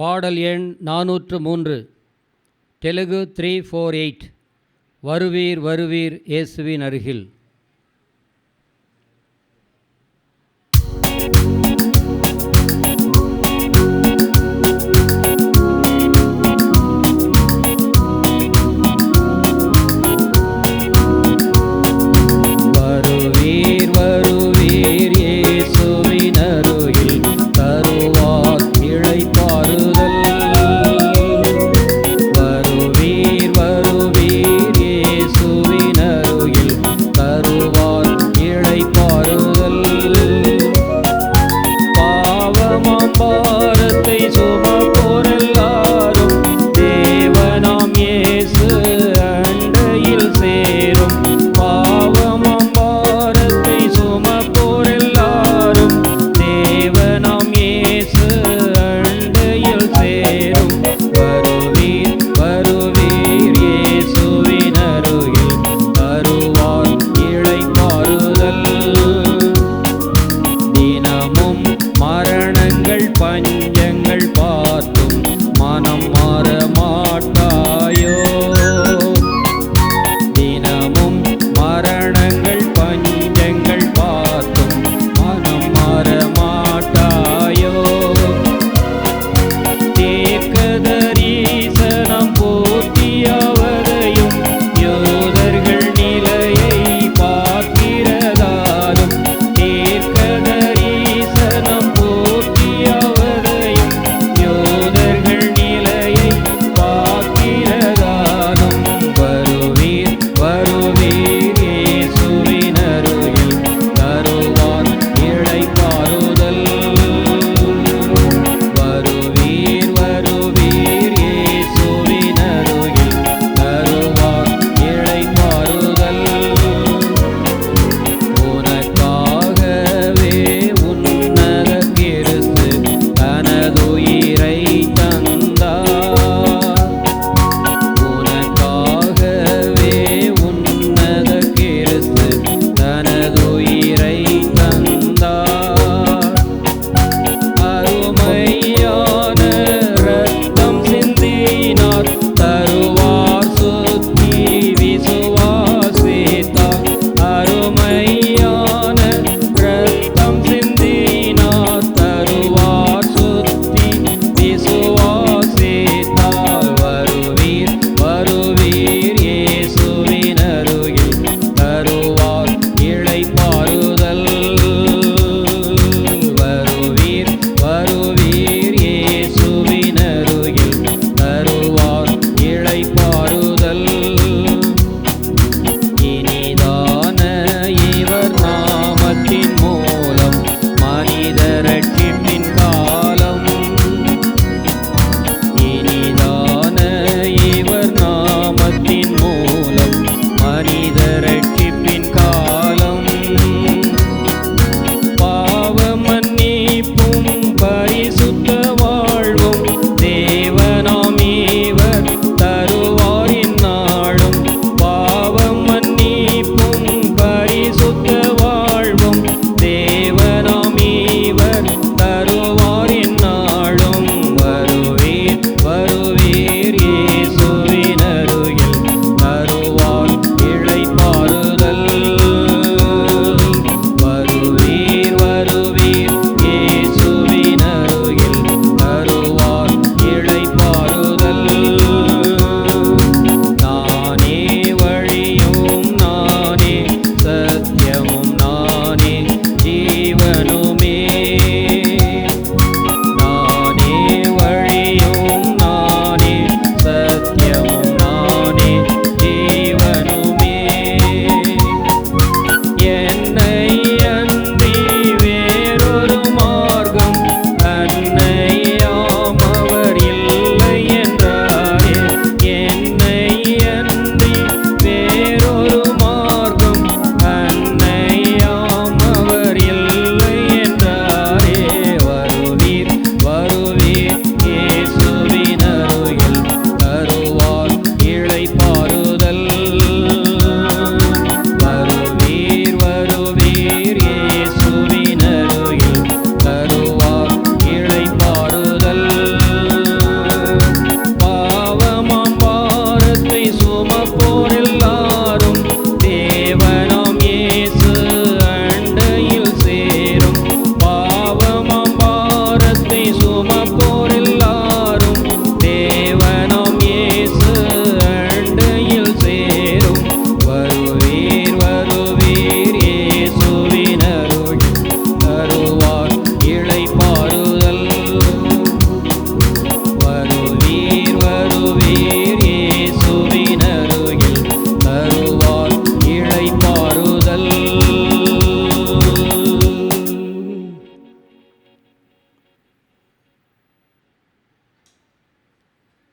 பாடல் எண் நானூற்று மூன்று. Telugu three four eight. வருவீர் வருவீர் இயேசுவின் அருகில்.